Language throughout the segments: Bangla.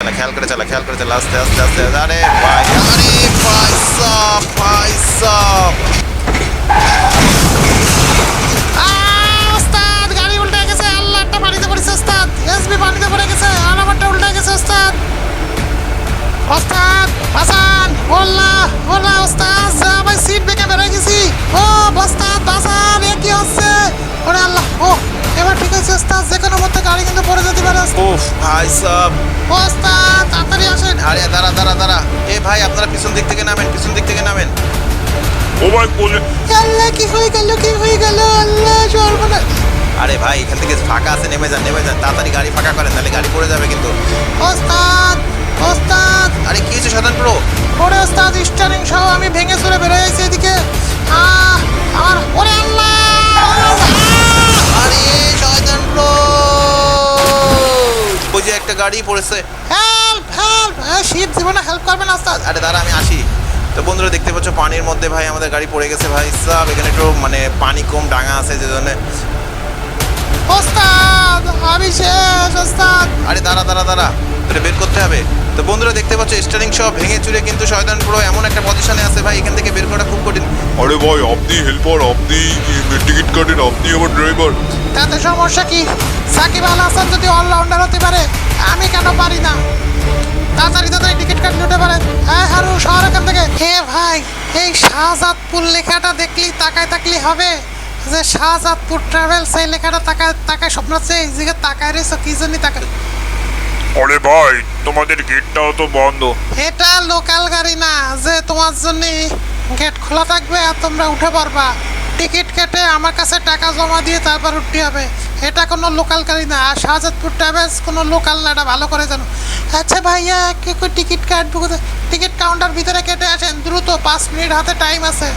চালা খেয়াল করে চালা, খেয়াল করে চালা, আস্তে আস্তে আস্তে আরে গেছে আল্লাহ একটা পানিতে গেছে, আর আমারটা উল্টে গেছে, ওস্তাদ। ওস্তাদ হাসান সিট বেঁকে বেড়ে গেছি। ও, ওস্তাদ বাসান এ কি হচ্ছে? এবার ঠিক আছে ওস্তাদ যে কোনো মধ্যে গাড়ি কিন্তু পড়ে যেতে পারে উফ ভাই সাব। ওস্তাদ তাড়াতাড়ি আসেন। আরে দাঁড়া দাঁড়া দাঁড়া। এ ভাই আপনারা পিছন দিক থেকে নামেন পিছন দিক থেকে নামেন। ও ভাই কোলে আল্লাহ কি হয়ে গেল কি হয়ে গেল? আল্লাহ সর্বনাশ। আরে ভাই এখান থেকে ফাঁকা আছে নেমে যান নেমে যান। তাড়াতাড়ি গাড়ি ফাঁকা করেন তাহলে গাড়ি পড়ে যাবে কিন্তু। ওস্তাদ ওস্তাদ। আরে কি হয়েছে সাধারণ প্রো ওরে ওস্তাদ স্টারিং সহ আমি ভেঙে চলে বেরোয় আছি এদিকে। আহ আমার ওরে আল্লাহ! আরে ওই যে একটা গাড়ি পড়েছে। হেল্প হেল্প শিব জীবনে হেল্প করবে না ওস্তাদ। আরে দাঁড়া আমি আসি। তো বন্ধুরা দেখতে পাচ্ছ পানির মধ্যে ভাই আমাদের গাড়ি পড়ে গেছে ভাই। সব এখানে একটু মানে পানি কম ডাঙা আছে যে জন্য। ওস্তাদ আমি শেষ ওস্তাদ। আরে দাঁড়া দাঁড়া দাঁড়া। তোরে বের করতে হবে। তো বন্ধুরা দেখতে পাচ্ছ স্টারিং সব ভেঙে চুরে কিন্তু শয়তান পুরো এমন একটা পজিশনে আছে ভাই এখান থেকে বের করা খুব কঠিন। আরে ভাই আপনি হেল্পার আপনি টিকিট কাটেন আপনি আমার ড্রাইভার তাতে সমস্যা কি? সাকিব আল হাসান যদি অলরাউন্ডার হতে পারে আমি কেন পারি না? তাড়াতাড়ি তাড়াতাড়ি টিকিট কাটলে উঠে পারেন। হ্যাঁ হারু শহর এখান থেকে। হে ভাই এই শাহজাদপুর লেখাটা দেখলি তাকায় তাকলি হবে। যে শাহজাদপুর ট্রাভেলস এই লেখাটা তাকায় তাকায় স্বপ্ন হচ্ছে এই দিকে তাকায় রেছো কি জন্য তাকায়? আরে ভাই তোমাদের গেটটাও তো বন্ধ। এটা লোকাল গাড়ি না যে তোমার জন্য গেট খোলা থাকবে আর তোমরা উঠে পারবা টিকিট কেটে আমার কাছে টাকা জমা দিয়ে তারপর উঠতে হবে। এটা কোনো লোকাল গাড়ি না। আর শাহজাদপুর ট্রাভেলস কোনো লোকাল না এটা ভালো করে জানো। আচ্ছা ভাইয়া কে টিকিট কাটবো টিকিট কাউন্টার ভিতরে কেটে আসেন দ্রুত পাঁচ মিনিট হাতে টাইম আছে।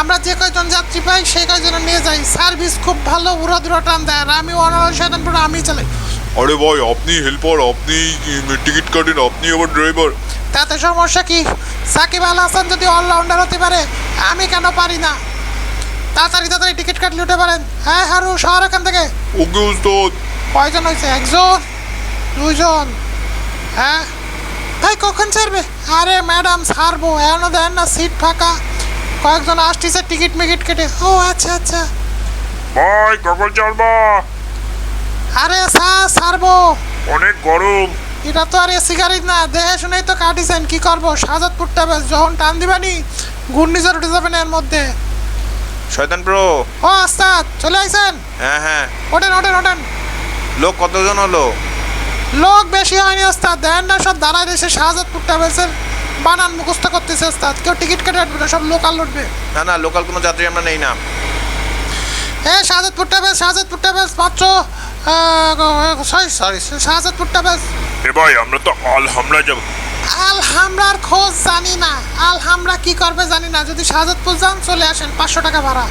আমরা যে কয়জন যাত্রী পাই সেই কয়জন নিয়ে যাই। সার্ভিস খুব ভালো উড়ো দুরো টান দেয়। আর আমি অনার শয়তানপুর আমি চালাই। আরে ভাই আপনি হেল্পার আপনি টিকিট কাটেন আপনি আমার ড্রাইভার তাতে সমস্যা কি? সাকিব আল হাসান যদি অলরাউন্ডার হতে পারে আমি কেন পারি না? তাড়াতাড়ি তাড়াতাড়ি টিকিট কাটলে উঠে পারেন। হ্যাঁ হারু শহর এখান থেকে। ওকে উস্তাদ। কয়জন হয়েছে? একজন দুইজন। হ্যাঁ? ভাই কখন ছাড়বে? আরে ম্যাডাম ছাড়বো। এখনও দেন না সিট ফাঁকা। কয়েকজন আসতেছে টিকিট মিকিট কেটে। ও আচ্ছা আচ্ছা। ভাই কখন চলবা আরে স্যার ছাড়বো। অনেক গরম। এটা তো আর এসি গাড়ি না। দেখে শুনেই তো কাটিছেন। কি করব? শাহজাদপুর ট্রাভেলস যখন টান দিবানি ঘূর্ণিঝড় উঠে যাবেন এর মধ্যে। শয়তান প্রো ও আস্তাদ চলে আইছেন? হ্যাঁ হ্যাঁ। ওঠেন ওঠেন ওঠেন। লোক কতজন হলো? লোক বেশি হয়নি ওস্তাদ দেন না সব দাঁড়ায় এসে শাহজাদপুর ট্রাভেলসের বানান মুখস্থ করতেছে ওস্তাদ কেউ টিকিট কেটে উঠবে না সব লোকাল উঠবে না না লোকাল কোনো যাত্রী আমরা নেই না। এ শাহজাদপুর ট্রাভেলস শাহজাদপুর ট্রাভেলস মাত্র সরি সরি শাহজাদপুর ট্রাভেলস এ ভাই আমরা তো অল হামলা যাব। আলহামরার খোঁজ জানি না। আলহামরা কি করবে জানি না। যদি শাহজাদপুর যান চলে আসেন পাঁচশো টাকা ভাড়া।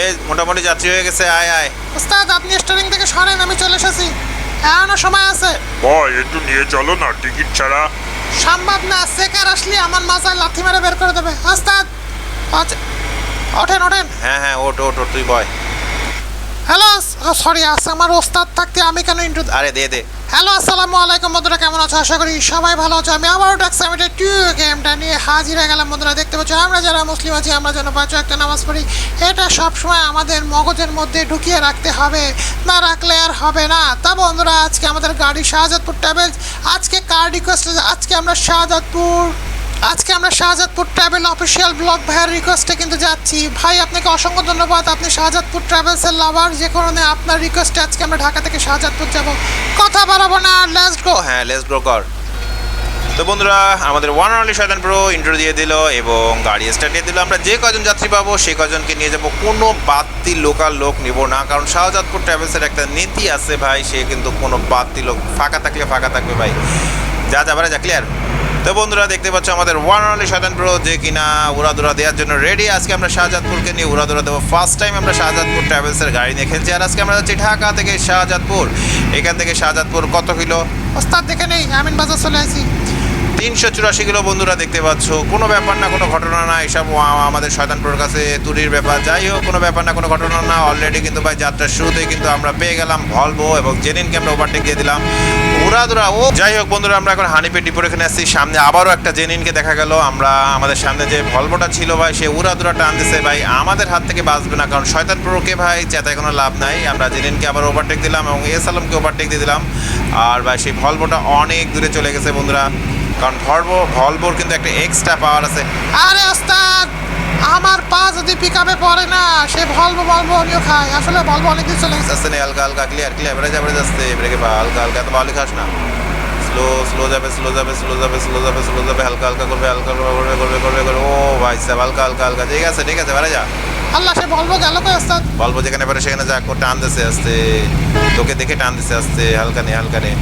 এ মোটামুটি যাত্রী হয়ে গেছে আয় আয়। ওস্তাদ আপনি স্টারিং থেকে সরেন আমি চলে এসেছি। এখনও সময় আছে। ভাই একটু নিয়ে চলো না টিকিট ছাড়া। সম্ভব না সেকার আসলে আমার মাথায় লাথি মেরে বের করে দেবে। ওস্তাদ আচ্ছা ওঠেন ওঠেন। হ্যাঁ হ্যাঁ ওট ওট, তুই বয়। হ্যালো সরি আস আমার ওস্তাদ থাকতে আমি কেন ইন্টু আরে দে দে। হ্যালো, আসসালামু আলাইকুম বন্ধুরা, কেমন আছো? আশা করি সবাই ভালো আছো। আমি আবারও সামিটের টু গেমটা নিয়ে হাজির হয়ে গেলাম বন্ধুরা, দেখতে পাচ্ছ, আমরা যারা মুসলিম আছি, আমরা যেন পাঁচ একটা নামাজ পড়ি, এটা সবসময় আমাদের মগজের মধ্যে ঢুকিয়ে রাখতে হবে, না রাখলে আর হবে না। তা বন্ধুরা, আজকে আমাদের গাড়ি শাহজাদপুর ট্রাভেলস, আজকে কার রিকোয়েস্ট আজকে আমরা শাহজাদপুর আজকে আমরা শাহজাদপুর ট্রাভেল অফিসিয়াল ব্লগ ভাইয়ের রিকোয়েস্টে কিন্তু যাচ্ছি। ভাই, আপনাকে অসংখ্য ধন্যবাদ। আপনি শাহজাদপুর ট্রাভেলসের লাভার যে কারণে আপনার রিকোয়েস্টে আজকে আমরা ঢাকা থেকে শাহজাদপুর যাব। কথা বাড়াবো না লেটস গো হ্যাঁ লেস ব্রো কর তো বন্ধুরা, আমাদের ওয়ান অনলি শয়তান প্রো ইন্টারভিউ দিয়ে দিল এবং গাড়ি স্টার্ট দিয়ে দিল। আমরা যে কজন যাত্রী পাবো সেই কজনকে নিয়ে যাব, কোনো বাড়তি লোকাল লোক নিব না। কারণ শাহজাদপুর ট্রাভেলসের একটা নীতি আছে ভাই, সে কিন্তু কোনো বাড়তি লোক ফাঁকা থাকলে ফাঁকা থাকবে ভাই। যা যাবারে যা ক্লিয়ার তো বন্ধুরা, দেখতে পাচ্ছ আমাদের ওয়ান অনলি শয়তান প্রো যে কিনা উড়াদুরা দেওয়ার জন্য রেডি আজকে আমরা শাহজাদপুরকে নিয়ে উড়াদুরা দেবো। ফার্স্ট টাইম আমরা শাহজাদপুর ট্রাভেলসের গাড়ি নিয়ে খেলছি। আর আজকে আমরা যাচ্ছি ঢাকা থেকে শাহজাদপুর। এখান থেকে শাহজাদপুর কত কিলো? ওস্তাদ, দেখে নেই। আমিন বাজার চলে আসি। তিনশো চুরাশি কিলো বন্ধুরা দেখতে পাচ্ছ। কোনো ব্যাপার না, কোনো ঘটনা না, এসব আমাদের শয়তানপুরের কাছে তুরির ব্যাপার। যাই হোক, কোনো ব্যাপার না, কোনো ঘটনা না। অলরেডি কিন্তু ভাই যাত্রার শুরুতেই কিন্তু আমরা পেয়ে গেলাম ভলভো এবং জেনিনকে আমরা ওভারটেক দিয়ে দিলাম। উড়াদুরা ও যাই হোক বন্ধুরা, আমরা এখন হানিপে ডিপোর এখানে আসছি। সামনে আবারও একটা জেনিনকে দেখা গেল। আমরা আমাদের সামনে যে ভলভোটা ছিল ভাই, সে উড়াদুরা টান দিছে ভাই। আমাদের হাত থেকে বাঁচবে না, কারণ শয়তানপুরকে ভাই চেতায় কোনো লাভ নাই। আমরা জেনিনকে আবার ওভারটেক দিলাম এবং এস আলমকে ওভারটেক দিয়ে দিলাম। আর ভাই, সেই ভলভোটা অনেক দূরে চলে গেছে বন্ধুরা। কারণ ভলভো ভলভোর কিন্তু একটা এক্সট্রা পাওয়ার আছে। আরে ওস্তাদ আমার পা যদি পিক আপে পড়ে না সে ভলবো বলব আমিও খাই। আসলে বলব অনেকদিন চলে গেছে। আস্তে হালকা হালকা ক্লিয়ার ক্লিয়ার বেড়ে যাবে যাচ্ছে ব্রেকে পা হালকা হালকা তো ভালো খাস না। স্লো স্লো যাবে স্লো যাবে স্লো যাবে স্লো যাবে স্লো যাবে হালকা হালকা করবে হালকা হালকা করবে করবে করবে করবে ও ভাই সাহেব হালকা হালকা হালকা ঠিক আছে ঠিক আছে বেড়ে যা। আল্লাহ সে বলব গেল কই ওস্তাদ? বলব যেখানে পারে সেখানে যা করে টান দিছে আসতে তোকে দেখে টান দিছে আসতে হালকা নে হালকা নে।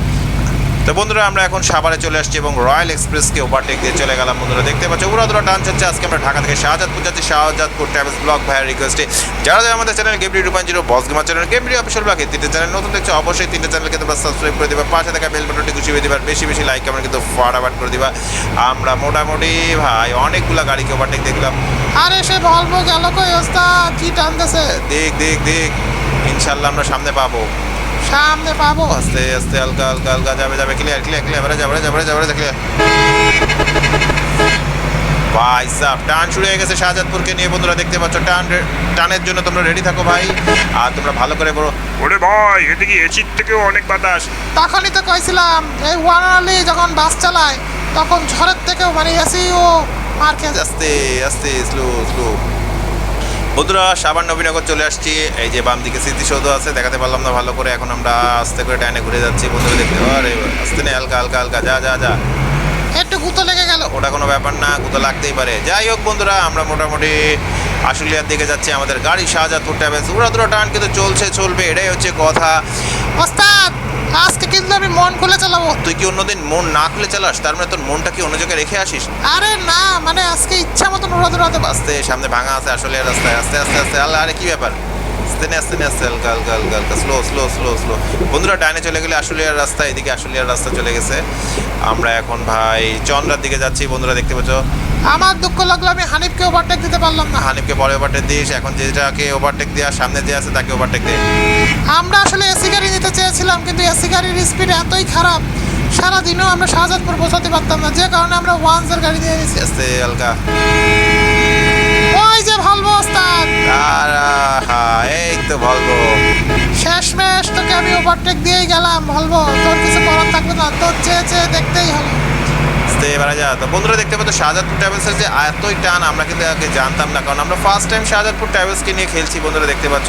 তো বন্ধুরা আমরা এখন সাভারে চলে আসছি এবং রয়্যাল এক্সপ্রেসকে ওভারটেক দিয়ে চলে গেলাম। বন্ধুরা দেখতে পাচ্ছ উড়া দুরা টান চলছে আজকে আমরা ঢাকা থেকে শাহজাদপুর যাচ্ছি। শাহজাদপুর ট্রাভেলস ব্লগ ভাইয়ের রিকোয়েস্টে যারা যারা আমাদের channel GameD two point zero boss gamer channel GameD official ব্লগে তিনটে চ্যানেল নতুন দেখছ অবশ্যই তিনটে চ্যানেলকে তোমরা সাবস্ক্রাইব করে দিবা। পাশে থাকা বেল বাটনটি গুছিয়ে দিবা বেশি বেশি লাইক কমেন্ট কিন্তু ফাটাফাট করে দিবা। আমরা মোটামুটি ভাই অনেকগুলা গাড়িকে ওভারটেক দেখলাম। আরে সে বলব গেল কই? ওস্তাদ কি টানতেছে? দেখ দেখ দেখ। ইনশাল্লাহ আমরা সামনে পাবো। সামনে পাবো। আস্তে আস্তে হালকা হালকা হালকা যাবে যাবে ক্লিয়ার ক্লিয়ার ক্লিয়ার বেড়ে যাবে যাবে যাবে ক্লিয়ার ভাই সাহ টান শুরু হয়ে গেছে শাহজাদপুরকে নিয়ে বন্ধুরা দেখতে পাচ্ছ টান টানের জন্য তোমরা রেডি থাকো ভাই। আর তোমরা ভালো করে বলো ওরে ভাই এটা কি এসির থেকেও অনেক বাতাস। তখনই তো কইছিলাম এই ওয়ানালি যখন বাস চালায় তখন ঝড়ের থেকেও মানে এসি ও মার খেয়ে আস্তে আস্তে স্লো স্লো বন্ধুরা সাবান নবীনগর চলে আসছি। এই যে বাম দিকে স্মৃতিসৌধ আছে দেখাতে পারলাম না ভালো করে। এখন আমরা আস্তে করে ডাইনে ঘুরে যাচ্ছি। বন্ধুরা দেখতে আরে আস্তে নেই হালকা হালকা হালকা যা যা যা। একটু গুঁতো লেগে গেল। ওটা কোনো ব্যাপার না কোথাও লাগতেই পারে। যাই হোক বন্ধুরা আমরা মোটামুটি আশুলিয়ার দিকে যাচ্ছি। আমাদের গাড়ি শাহজাদপুর ট্রাভেলস। উড়াদুরা টান কিন্তু চলছে চলবে এটাই হচ্ছে কথা। আজকে কিন্তু আমি মন খুলে চালাবো। তুই কি অন্যদিন মন না খুলে চালাস? তার মানে তোর মনটা কি অন্য জায়গায় রেখে আসিস? আরে না মানে আজকে ইচ্ছা মতন উড়াতে উড়াতে সামনে ভাঙা আছে আসলে রাস্তায় আস্তে আস্তে আস্তে। আল্লাহ আরে কি ব্যাপার? আস্তে নে আস্তে নে আস্তে হালকা হালকা হালকা হালকা স্লো স্লো স্লো স্লো বন্ধুরা ডাইনে চলে গেলে আশুলিয়ার রাস্তা এদিকে আশুলিয়ার রাস্তা চলে গেছে। আমরা এখন ভাই চন্দ্রার দিকে যাচ্ছি। বন্ধুরা দেখতে পাচ্ছ? আমার দুঃখ লাগল আমি হানিফকে ওভারটেক দিতে পারলাম না। হানিফকে পরে ওভারটেক দিস। এখন যেটাকে ওভারটেক দেওয়া সামনে যে আছে তাকে ওভারটেক দে। আমরা আসলে এসি গাড়ি নিতে চেয়েছিলাম কিন্তু এসি গাড়ির স্পিড এতই খারাপ। সারাদিনও আমরা শাহজাদপুর পৌঁছাতে পারতাম না যে কারণে আমরা ওয়ান্সের গাড়ি নিয়ে গেছি আস্তে হালকা ওই যে ভালবো ওস্তাদ এই তো বলব শেষমেশ তোকে আমি ওভারটেক দিয়েই গেলাম বলব তোর কিছু করার থাকবে না তোর চেয়ে চেয়ে দেখতেই হলো আস্তে এবারে যা তো বন্ধুরা দেখতে পাচ্ছ শাহজাদপুর ট্রাভেলসের যে এতই টান আমরা কিন্তু আগে জানতাম না কারণ আমরা ফার্স্ট টাইম শাহজাদপুর ট্রাভেলসকে নিয়ে খেলছি বন্ধুরা দেখতে পাচ্ছ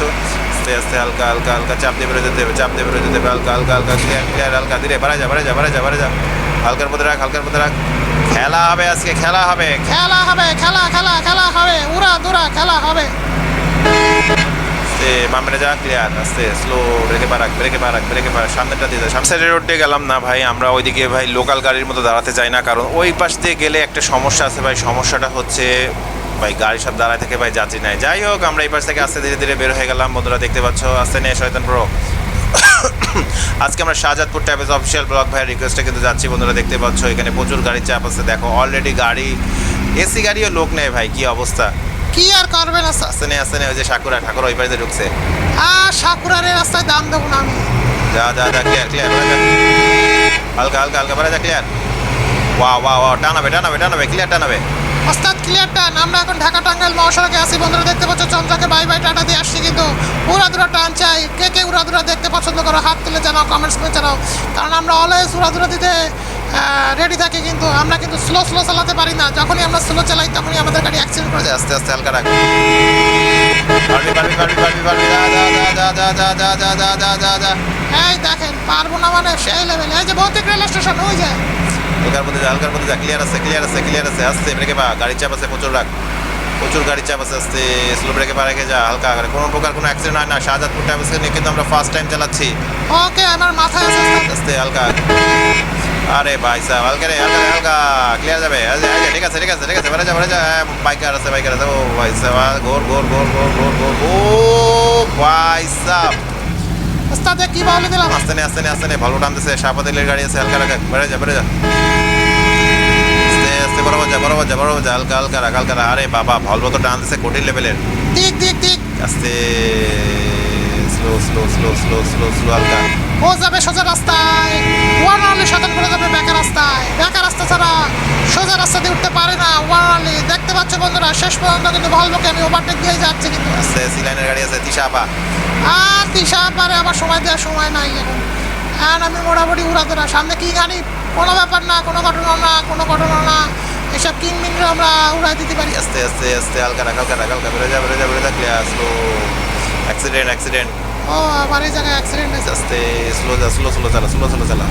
আস্তে আস্তে হালকা হালকা হালকা চাপ দিয়ে বেরোতে দেবে চাপ দিয়ে বেরোতে দেবে হালকা হালকা হালকা হালকা ধীরে বাড়া যা বাড়া যা বাড়া যা বাড়া যা হালকার মধ্যে রাখ হালকার মধ্যে রাখ খেলা হবে আজকে খেলা হবে। খেলা হবে খেলা খেলা খেলা হবে। উড়া দুরা খেলা হবে। বামে যা ক্লিয়ার। আস্তে স্লো ব্রেকে পারাক ব্রেকে পারাক ব্রেকে পারাক সামনেটা দিয়ে সামনে সাইডের রোড দিয়ে গেলাম না ভাই আমরা ওইদিকে ভাই লোকাল গাড়ির মতো দাঁড়াতে চাই না কারণ ওই পাশ দিয়ে গেলে একটা সমস্যা আছে ভাই। সমস্যাটা হচ্ছে ভাই গাড়ি সব দাঁড়ায় থেকে ভাই যাত্রী নাই যাই হোক আমরা এই পাশ থেকে আস্তে ধীরে ধীরে বের হয়ে গেলাম। বন্ধুরা দেখতে পাচ্ছ আস্তে নিয়ে শয়তান প্রো আজকে আমরা শাহজাদপুর ট্যাবেজ অফিসিয়াল ব্লক ভাইয়ের রিকোয়েস্টে কিন্তু যাচ্ছি। বন্ধুরা দেখতে পাচ্ছ এখানে প্রচুর গাড়ির চাপ আছে। দেখো অলরেডি গাড়ি এসি গাড়িও লোক নেই ভাই কি অবস্থা? কি আর করবে না আস্তে নিয়ে আস্তে নিয়ে ওই যে সাকুরা ঠাকুর ওই বাড়িতে ঢুকছে। আর সাকুরার রাস্তায় দাম দেবো না আমি। যা যা যা ক্লিয়ার ক্লিয়ার হালকা হালকা হালকা বেড়া যা ক্লিয়ার ওয়া ওয়া ওয়া টানাবে টানাবে টানাবে ক্লিয়ার টানাবে। অর্থাৎ ক্লিয়ার টান আমরা এখন ঢাকা টাঙ্গাইল মহাসড়কে আসি বন্ধুরা দেখতে পাচ্ছ চন্দ্রকে বাই বাই টাটা দিয়ে আসছি কিন্তু উড়াদুরা টান চাই কে কে উড়াদুরা দেখতে পছন্দ করো হাত তুলে জানাও কমেন্টস করে জানাও কারণ আমরা অলওয়েজ উড়াদুরা দিতে রেডি থাকি কিন্তু আমরা কিন্তু স্লো স্লো চালাতে পারি না যখনই আমরা স্লো চালাই তখনই আমাদের গাড়ি অ্যাক্সিডেন্ট করে যায় আস্তে আস্তে হালকা রাখব এই দেখেন পারব না মানে সেই লেভেল এই যে ভৌতিক রেল স্টেশন ওই যায় হালকার মধ্যে যা হালকার মধ্যে যা ক্লিয়ার আছে ক্লিয়ার আছে ক্লিয়ার আছে আস্তে ব্রেকে পা গাড়ির চাপ আছে প্রচুর রাখ প্রচুর গাড়ির চাপ আছে আস্তে স্লো ব্রেকে পা রেখে যা হালকা করে। কোনো প্রকার কোনো অ্যাক্সিডেন্ট হয় না শাহজাদপুর ট্রাভেলসকে নিয়ে কিন্তু আমরা ফার্স্ট টাইম চালাচ্ছি। ওকে আমার মাথায় আছে। আস্তে হালকা। আরে ভাই সাহেব হালকা রে হালকা হালকা। ক্লিয়ার যাবে। ঠিক আছে ঠিক আছে ঠিক আছে বেড়ে যা বেড়ে যা। বাইকার আছে বাইকার আছে। ও ভাই সাহেব গোর গোর গোর গোর গোর গোর ও ভাই সাহেব। ওস্তাদে কি বলে দিলাম? আস্তে নে আস্তে নে আস্তে নে। ভালো টানতেছে। সাপাতেলের গাড়ি আছে হালকা রাখা। বেড়ে যা বেড়ে যা। বরাবর যা বরাবর যা বরাবর যা। হালকা হালকা রাখ হালকা। আরে বাবা ভলভো তো টান দিছে কঠিন লেভেলের দিক দিক দিক আস্তে slow slow slow slow slow slow হালকা। ও যাবে সোজা রাস্তায়। ওয়ান অনলি সাধন করে যাবে বেকা রাস্তায়। বেকা রাস্তা ছাড়া সোজা রাস্তা দিয়ে উঠতে পারে না। ওয়ান অনলি দেখতে পাচ্ছ বন্ধুরা শেষ পর্যন্ত কিন্তু ভলভোকে আমি ওভারটেক দিয়ে যাচ্ছি কিন্তু। আস্তে সি লাইনের গাড়ি আছে তিশা আপা। আর দিশা পারে আবার সময় দেওয়ার সময় নাই এখন। আর আমি মোটামুটি উড়াদোরা সামনে কি গাড়ি কোনো ব্যাপার না কোনো ঘটনা না কোনো ঘটনা না এসব কিং মিংরে আমরা উড়াই দিতে পারি। আস্তে আস্তে আস্তে হালকা রাখ হালকা রাখ হালকা বেরো যা বেরো যা বেরো যা ক্লিয়ার স্লো অ্যাক্সিডেন্ট অ্যাক্সিডেন্ট ও আবার এই জায়গায় অ্যাক্সিডেন্ট হয়েছে। আস্তে স্লো যা স্লো স্লো চালা স্লো স্লো চালা।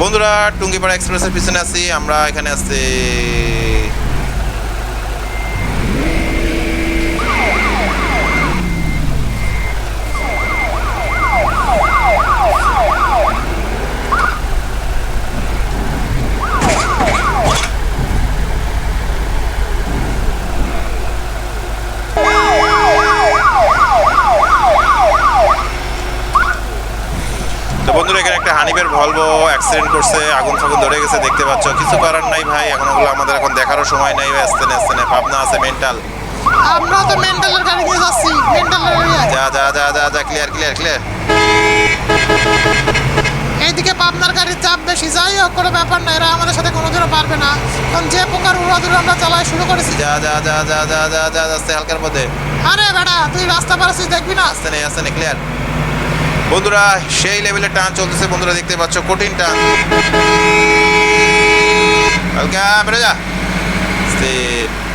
বন্ধুরা টুঙ্গিপাড়া এক্সপ্রেসের পিছনে আছি আমরা এখানে আসছি তো বন্ধুরা এখানে একটা হানিবের ভলভো অ্যাক্সিডেন্ট করছে আগুন ফাগুন ধরে গেছে দেখতে পাচ্ছ কিছু করার নাই ভাই এখন ওগুলো আমাদের এখন দেখারও সময় নাই আসতে না আসতে না ভাবনা আছে মেন্টাল আমরা তো মেন্টালের গাড়ি নিয়ে যাচ্ছি মেন্টালের যা যা যা যা যা ক্লিয়ার ক্লিয়ার ক্লিয়ার এইদিকে পাবনার গাড়ির চাপ বেশি যাই হোক কোনো ব্যাপার না এরা আমাদের সাথে কোনোদিনও পারবে না কারণ যে প্রকার উড়াদুড়ি আমরা চালাই শুরু করেছি যা যা যা যা যা যা যা আস্তে হালকার মধ্যে আরে বেটা তুই রাস্তা পারাছিস দেখবি না আসতে নেই আসতে নেই ক্লিয়ার বন্ধুরা সেই লেভেলের টান চলতেছে। বন্ধুরা দেখতে পাচ্ছ কঠিন টান। যা।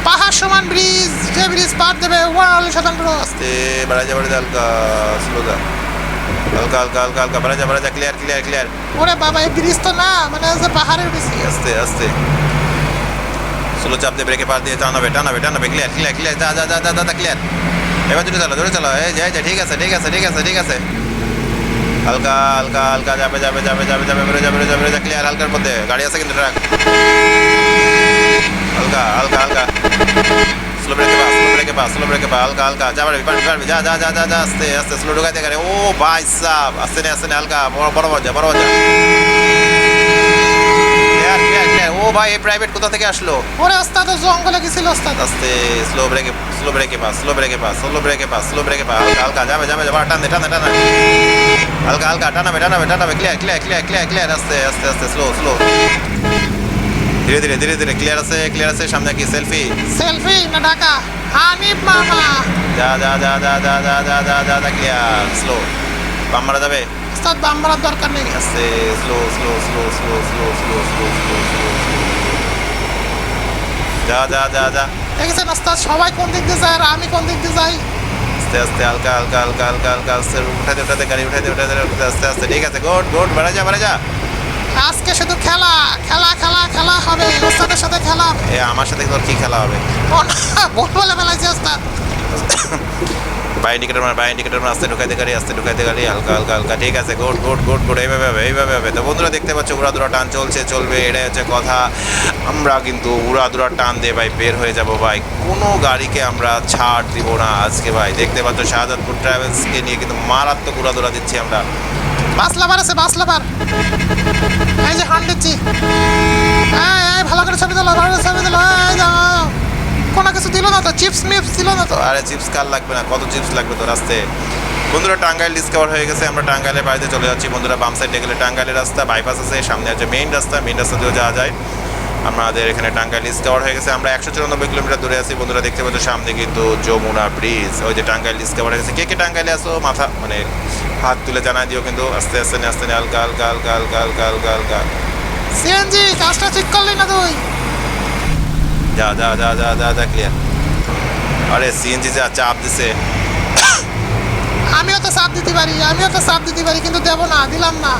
পাহাড় সমান ব্রিজ যে ব্রিজ পার দেবে ওয়ান অনলি স্বতন্ত্র আস্তে বেড়া যা বেড়া যা হালকা স্লো যা। হালকা হালকা হালকা হালকা বেড়া যা বেড়া যা ক্লিয়ার ক্লিয়ার ক্লিয়ার ওরে বাবা এই ব্রিজ তো না মানে যে পাহাড়ের ব্রিজ। আস্তে আস্তে। স্লো চাপ দিয়ে ব্রেকে পার দিয়ে টানাবে টানাবে টানাবে ক্লিয়ার ক্লিয়ার ক্লিয়ার যা যা যা যা যা ক্লিয়ার এবার জোরে চালা জোরে চালা এই যা ঠিক আছে ঠিক আছে ঠিক আছে ঠিক আছে। হালকা হালকা হালকা যাবে যাবে যাবে যাবে যাবে বেরো যাবে যাবে যা ক্লিয়ার হালকার মধ্যে গাড়ি আছে কিন্তু ট্রাক হালকা হালকা হালকা স্লো ব্রেকে পা স্লো ব্রেকে পা স্লো ব্রেকে পা হালকা হালকা যা পারবি পারবি পারবি যা যা যা যা যা আস্তে আস্তে স্লো ঢুকাইতে গাড়ি ও ভাই সাব আস্তে নে আস্তে নে হালকা বড় বড় যা বড় যা ক্লিয়ার ক্লিয়ার ক্লিয়ার ও ভাই এই প্রাইভেট কোথা থেকে আসলো ওরে ওস্তাদ জঙ্গলে গেছিল ওস্তাদ আস্তে স্লো ব্রেকে স্লো ব্রেকে পা স্লো ব্রেকে পা স্লো ব্রেকে পা স্লো ব্রেকে পা হালকা হালকা যাবে যাবে যাবে টান দে টান দে টান। হালকা হালকা টানাবে টানাবে টানাবে clear clear clear clear clear আস্তে আস্তে আস্তে স্লো স্লো ধীরে ধীরে ধীরে ধীরে ক্লিয়ার আছে ক্লিয়ার আছে সামনে কি সেলফি সেলফি না ঢাকা হানিফ মামা যা যা যা যা যা যা যা যা যা যা ক্লিয়ার স্লো বাম মারা যাবে ওস্তাদ বাম মারার দরকার নেই আস্তে slow slow slow slow slow slow slow slow slow যা যা যা যা। দেখেছেন ওস্তাদ সবাই কোন দিক দিয়ে যায় আর আমি কোন দিক দিয়ে যাই? আস্তে আস্তে হালকা হালকা হালকা হালকা হালকা আস্তে উঠাতে উঠাতে গাড়ি উঠাতে উঠাতে উঠাতে আস্তে আস্তে ঠিক আছে গুড গুড বেড়া যা বেড়া যা। আজকে শুধু খেলা খেলা খেলা খেলা হবে ওস্তাদের সাথে খেলা। এ আমার সাথে তোর কি খেলা হবে? বল বলে ফেলাইছি ওস্তাদ বাই ইন্ডিকেটার মার বাই মার আস্তে ঢুকাইতে গাড়ি আস্তে ঢুকাইতে গাড়ি হালকা হালকা হালকা। ঠিক আছে গুড গুড গুড গুড এইভাবে হবে এইভাবে হবে। তো বন্ধুরা দেখতে পাচ্ছ উড়াদুরা টান চলছে চলবে এটাই হচ্ছে কথা। আমরা কিন্তু উড়াদুরা টান দিয়ে ভাই বের হয়ে যাব ভাই। কোনো গাড়িকে আমরা ছাড় দিব না আজকে ভাই। দেখতে পাচ্ছ শাহজাদপুর ট্রাভেলসকে নিয়ে কিন্তু মারাত্মক উড়াদুরা দিচ্ছি আমরা। বাস লাভার আছে বাস লাভার। এই যে হান দিচ্ছি। এই, ভালো করে ছবি দিলো ভালো করে ছবি যাও। কোনো কিছু দিল না তো চিপস মিপস দিল না তো? আরে চিপস কার লাগবে না? কত চিপস লাগবে তো রাস্তায় বন্ধুরা টাঙ্গাইল ডিসকভার হয়ে গেছে আমরা টাঙ্গাইলের বাড়িতে চলে যাচ্ছি। বন্ধুরা বাম সাইডে গেলে টাঙ্গাইলের রাস্তা বাইপাস আছে সামনে আছে মেইন রাস্তা মেইন রাস্তা দিয়েও যাওয়া যায়। আমাদের এখানে টাঙ্গাইল ডিসকভার হয়ে গেছে আমরা একশো চুরানব্বই কিলোমিটার দূরে আছি। বন্ধুরা দেখতে পাচ্ছ সামনে কিন্তু যমুনা ব্রিজ ওই যে টাঙ্গাইল ডিসকভার হয়ে গেছে। কে কে টাঙ্গাইলে আসো মাথা মানে হাত তুলে জানাই দিও কিন্তু। আস্তে আস্তে আস্তে হালকা হালকা হালকা হালকা হালকা হালকা হালকা। সিএনজি কাজটা ঠিক করলি না তুই? যা যা যা যা যা যা ক্লিয়ার আরে সিএনজি যা চাপ দিছে আমিও তো সাপ দিতে পারি আমিও তো সাপ দিতে পারি কিন্তু দেবো না দিলাম না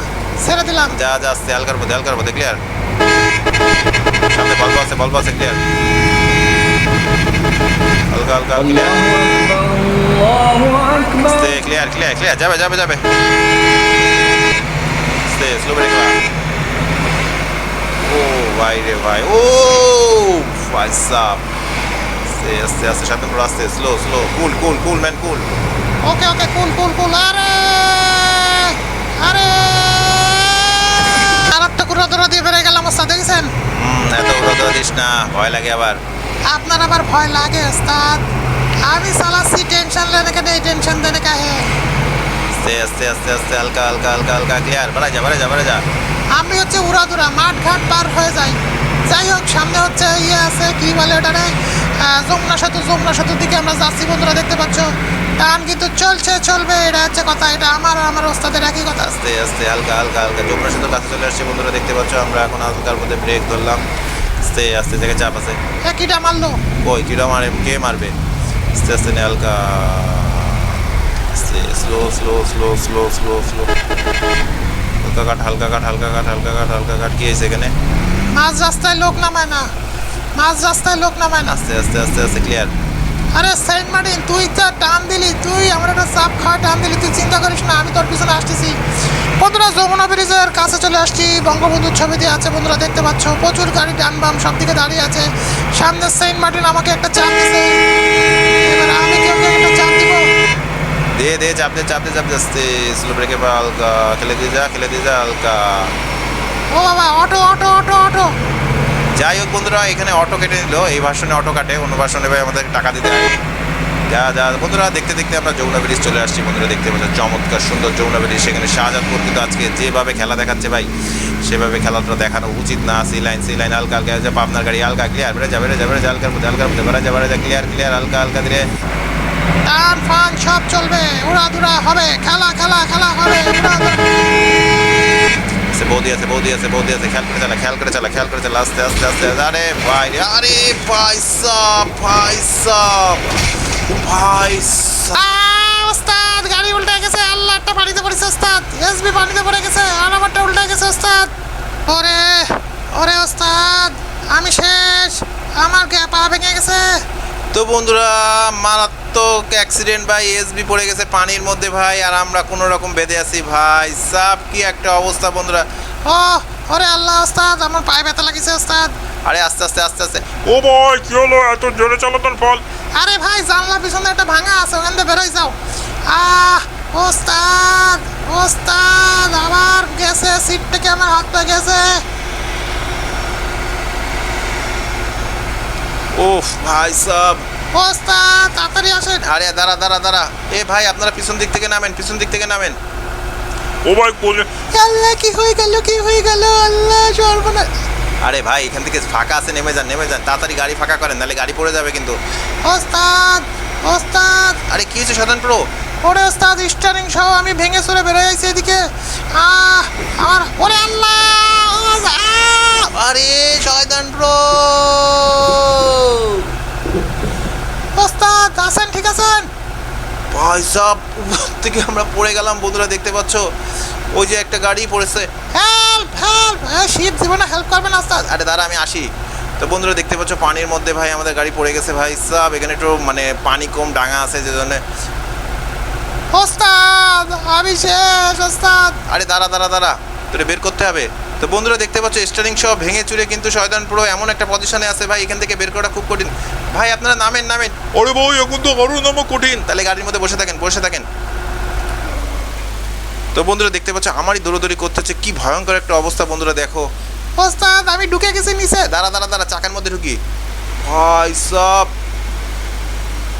ছেড়ে দিলাম যা যা আস্তে হালকার মধ্যে হালকার মধ্যে ক্লিয়ার সামনে বলব আছে বলব আছে ক্লিয়ার হালকা হালকা ক্লিয়ার আস্তে ক্লিয়ার ক্লিয়ার ক্লিয়ার যাবে যাবে যাবে আস্তে স্লো ব্রেক ও ভাই রে ভাই ও ভাই সাহ আস্তে আস্তে আস্তে সামনে পুরো আস্তে slow slow cool cool cool man cool okay okay cool cool cool আরে! আরে! আর একটা কুড়া ধরা দিয়ে বেড়ে গেলাম ওস্তাদ দেখেছেন? এত উড়াদুরা দিস না ভয় লাগে আবার। আপনার আবার ভয় লাগে ওস্তাদ? আমি চালাচ্ছি টেনশন লেনে কে নেই টেনশন দেনে কা আস্তে আস্তে আস্তে আস্তে হালকা হালকা হালকা হালকা ক্লিয়ার বাড়া যা বাড়া যা বাড়া যা। আমি হচ্ছে উড়াদুরা মাঠ ঘাট পার হয়ে যাই। যাই হোক সামনে হচ্ছে ইয়ে আছে কি বলে ওটারে? যমুনা সেতু যমুনা সেতুর দিকে আমরা যাচ্ছি বন্ধুরা দেখতে পাচ্ছ? টান কিন্তু চলছে চলবে এটা হচ্ছে কথা এটা আমার আর আমার ওস্তাদের একই কথা। আস্তে আস্তে হালকা হালকা হালকা যমুনা শুধু কাছে চলে আসছে বন্ধুরা দেখতে পাচ্ছ আমরা এখন হালকার মধ্যে ব্রেক ধরলাম। আস্তে আস্তে থেকে চাপ আছে। কিটা মারলো? কই কিটা মারে কে মারবে? আস্তে আস্তে নে হালকা। আস্তে slow slow slow slow slow slow হালকা কাট হালকা কাট হালকা কাট হালকা কাট হালকা কাট কি হয়েছে এখানে? মাঝ রাস্তায় লোক নামায় না। মাঝ রাস্তায় লোক নামায় না। আস্তে আস্তে আস্তে আস্তে ক্লিয়ার আরে সেন্ট মার্টিন তুই তো টান দিলি তুই আমার একটা চাপ খাওয়া টান দিলি তুই চিন্তা করিস না আমি তোর পিছনে আসতেছি। বন্ধুরা যমুনা ব্রিজের কাছে চলে আসছি বঙ্গবন্ধুর ছবি দিয়ে আছে বন্ধুরা দেখতে পাচ্ছ প্রচুর গাড়ি ডান বাম সব দিকে দাঁড়িয়ে আছে। সামনে সেন্ট মার্টিন আমাকে একটা চাপ দিছে এবার আমি কেউ কেউ একটা চাপ দিব? দে দে চাপ দে চাপ দে চাপ দে আস্তে স্লো ব্রেকে পা হালকা খেলে দিয়ে যা খেলে দিয়ে যা হালকা। ও বাবা অটো অটো অটো অটো। যাই হোক বন্ধুরা এখানে অটো কেটে নিল এই ভার্সনে অটো কাটে অন্য ভার্সনে ভাই আমাদের টাকা দিতে হয় যা যা বন্ধুরা দেখতে দেখতে আমরা যমুনা ব্রিজ চলে আসছি। বন্ধুরা দেখতে পাচ্ছেন চমৎকার সুন্দর যমুনা ব্রিজ। সেখানে শাহজাদপুর কিন্তু আজকে যেভাবে খেলা দেখাচ্ছে ভাই সেভাবে খেলাটা দেখানো উচিত না। সি লাইন সি লাইন হালকা হালকা যা পাবনার গাড়ি হালকা ক্লিয়ার বেড়ে যাবে যাবে হালকার মধ্যে হালকার মধ্যে বেড়ে যাবে ক্লিয়ার ক্লিয়ার হালকা হালকা ধীরে। টান ফান সব চলবে উড়াধুরা হবে খেলা খেলা খেলা হবে। উড়াধুরা বৌদি আছে বৌদি আছে বৌদি আছে খেয়াল করে চালা খেয়াল করে চালা খেয়াল করে চালা আস্তে আস্তে আস্তে। আরে ভাই আরে ভাই সাব ভাই সাব ভাই ওস্তাদ গাড়ি উল্টে গেছে আল্লাহটা পানিতে পড়েছে ওস্তাদ এসবি পানিতে পড়ে গেছে আর আমারটা উল্টে গেছে ওস্তাদ ওরে ওরে ওস্তাদ আমি শেষ আমার পা ভেঙে গেছে তো বন্ধুরা মারাত্মক অ্যাক্সিডেন্ট ভাই এসবি পড়ে গেছে পানির মধ্যে ভাই আর আমরা কোনো রকম বেঁধে আছি ভাই। সাব কি একটা অবস্থা বন্ধুরা। ও ওরে আল্লাহ ওস্তাদ আমার পায়ে ব্যথা লাগিছে ওস্তাদ। আরে আস্তে আস্তে আস্তে আস্তে। ও ভাই কি হলো? এত জোরে চালানোর ফল। আরে ভাই জানলা পিছনে একটা ভাঙা আছে ওখান থেকে বেরোয় যাও। আহ ওস্তাদ ওস্তাদ আমার গেছে সিট থেকে আমার হাত পা গেছে। ওফ ভাই সাব। ওস্তাদ তাড়াতাড়ি আসেন। আরে দাঁড়া দাঁড়া দাঁড়া। এ ভাই আপনারা পিছন দিক থেকে নামেন পিছন দিক থেকে নামেন। ও ভাই কোলে আল্লাহ কি হয়ে গেল কি হয়ে গেল? আল্লাহ সর্বনাশ। আরে ভাই এখান থেকে ফাঁকা আছে নেমে যান নেমে যান। তাড়াতাড়ি গাড়ি ফাঁকা করেন নাহলে গাড়ি পড়ে যাবে কিন্তু। ওস্তাদ ওস্তাদ। আরে কি হয়েছে সাধারণ প্রো ওরে ওস্তাদ স্টারিং সহ আমি ভেঙে চড়ে বেরোয় আইছি এদিকে। আহ আমার ওরে আল্লাহ আরে শয়তান প্রো ওস্তাদ আছেন ঠিক আছেন? ভাই উপর থেকে আমরা পড়ে গেলাম বন্ধুরা দেখতে পাচ্ছ? ওই যে একটা গাড়ি পড়েছে। হেল্প হেল্প শিব জীবনে হেল্প করবেন ওস্তাদ। আরে দাঁড়া আমি আসি। তো বন্ধুরা দেখতে পাচ্ছ পানির মধ্যে ভাই আমাদের গাড়ি পড়ে গেছে। ভাই সব এখানে একটু মানে পানি কম ডাঙা আছে যে জন্য ওস্তাদ আমি শেষ ওস্তাদ। আরে দাঁড়া দাঁড়া দাঁড়া। তোরে বের করতে হবে। তো বন্ধুরা দেখতে পাচ্ছ স্টারিং সব ভেঙে চুরে কিন্তু শয়তান পুরো এমন একটা পজিশনে আছে। ভাই এখান থেকে বের করা খুব কঠিন। ভাই আপনারা নামেন নামেন। আরে ভাই এখন তো নামা কঠিন। তাহলে গাড়ির মধ্যে বসে থাকেন বসে থাকেন। তো বন্ধুরা দেখতে পাচ্ছ আমারই দৌড়দৌড়ি করতে হচ্ছে। কি ভয়ঙ্কর একটা অবস্থা বন্ধুরা দেখো। ওস্তাদ আমি ঢুকে গেছি নিচে। দাঁড়া দাঁড়া দাঁড়া চাকার মধ্যে ঢুকি। ভাই সব।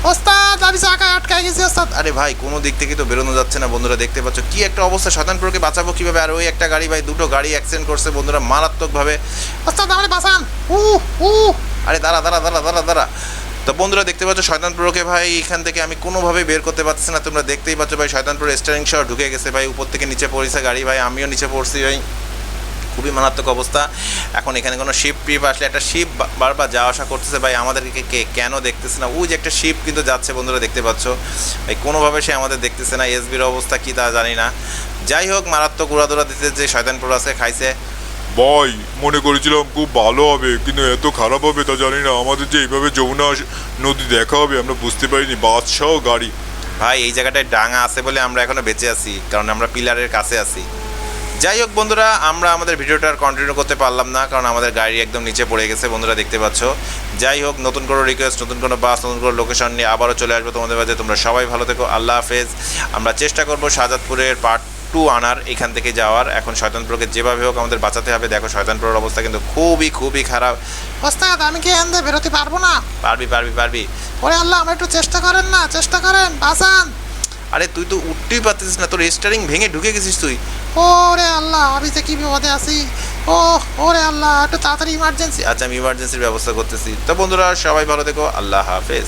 ওস্তাদ আমি চাকায় আটকায় গেছি ওস্তাদ। আরে ভাই কোনো দিক থেকে তো বেরোনো যাচ্ছে না বন্ধুরা দেখতে পাচ্ছ কি একটা অবস্থা। শতানপুরকে বাঁচাবো কীভাবে? আর ওই একটা গাড়ি ভাই দুটো গাড়ি অ্যাক্সিডেন্ট করছে বন্ধুরা মারাত্মকভাবে। ওস্তাদ আমার বাঁচান। উ উ আরে দাঁড়া দাঁড়া দাঁড়া দাঁড়া দাঁড়া। তো বন্ধুরা দেখতে পাচ্ছ শয়তানপুরকে ভাই এখান থেকে আমি কোনোভাবে বের করতে পারছি না। তোমরা দেখতেই পাচ্ছ ভাই শয়তানপুর স্টারিং সহ ঢুকে গেছে ভাই উপর থেকে নিচে পড়েছে গাড়ি ভাই আমিও নিচে পড়ছি ভাই। খুবই মারাত্মক অবস্থা। এখন এখানে কোনো শিপ টিপ আসলে একটা শিপ বারবার যাওয়া আসা করতেছে। ভাই আমাদেরকে কে কেন দেখতেছে না? ওই যে একটা শিপ কিন্তু যাচ্ছে বন্ধুরা দেখতে পাচ্ছ। ভাই কোনোভাবে সে আমাদের দেখতেছে না। এসবির অবস্থা কী তা জানি না। যাই হোক মারাত্মক উড়াদোড়া দিতে যে শয়তানপুর আছে খাইছে। ভাই মনে করেছিলাম খুব ভালো হবে কিন্তু এত খারাপ হবে তা জানি না। আমাদের যে এইভাবে যমুনা নদী দেখা হবে আমরা বুঝতে পারিনি। বাদশাহ গাড়ি। ভাই এই জায়গাটায় ডাঙা আছে বলে আমরা এখনও বেঁচে আছি কারণ আমরা পিলারের কাছে আছি। যাই হোক বন্ধুরা আমরা আমাদের ভিডিওটা আর কন্টিনিউ করতে পারলাম না কারণ আমাদের গাড়ি একদম নিচে পড়ে গেছে বন্ধুরা দেখতে পাচ্ছ। যাই হোক নতুন কোনো রিকোয়েস্ট নতুন কোনো বাস নতুন কোনো লোকেশন নিয়ে আবারও চলে আসব তোমাদের মাঝে। তোমরা সবাই ভালো থেকো আল্লাহ হাফেজ। আমরা চেষ্টা করব শাহজাদপুরের পার্ট টু আনার এখান থেকে যাওয়ার। এখন শয়তানপুরকে যেভাবে হোক আমাদের বাঁচাতে হবে। দেখো শয়তানপুরের অবস্থা কিন্তু খুবই খুবই খারাপ। ওস্তাদ আমি কি এনদে বেরোতে পারব না? পারবি পারবি পারবি। ওরে আল্লাহ আমার একটু চেষ্টা করেন না চেষ্টা করেন বাঁচান। আরে তুই তো উঠতেই পারতেছিস না তোর স্টারিং ভেঙে ঢুকে গেছিস তুই। ওরে আল্লাহ, আমি যে কি বিপদে আছি? ও ওরে আল্লাহ, একটু তাড়াতাড়ি ইমার্জেন্সি আচ্ছা আমি ইমার্জেন্সির ব্যবস্থা করতেছি। তো বন্ধুরা, সবাই ভালো দেখো আল্লাহ হাফেজ।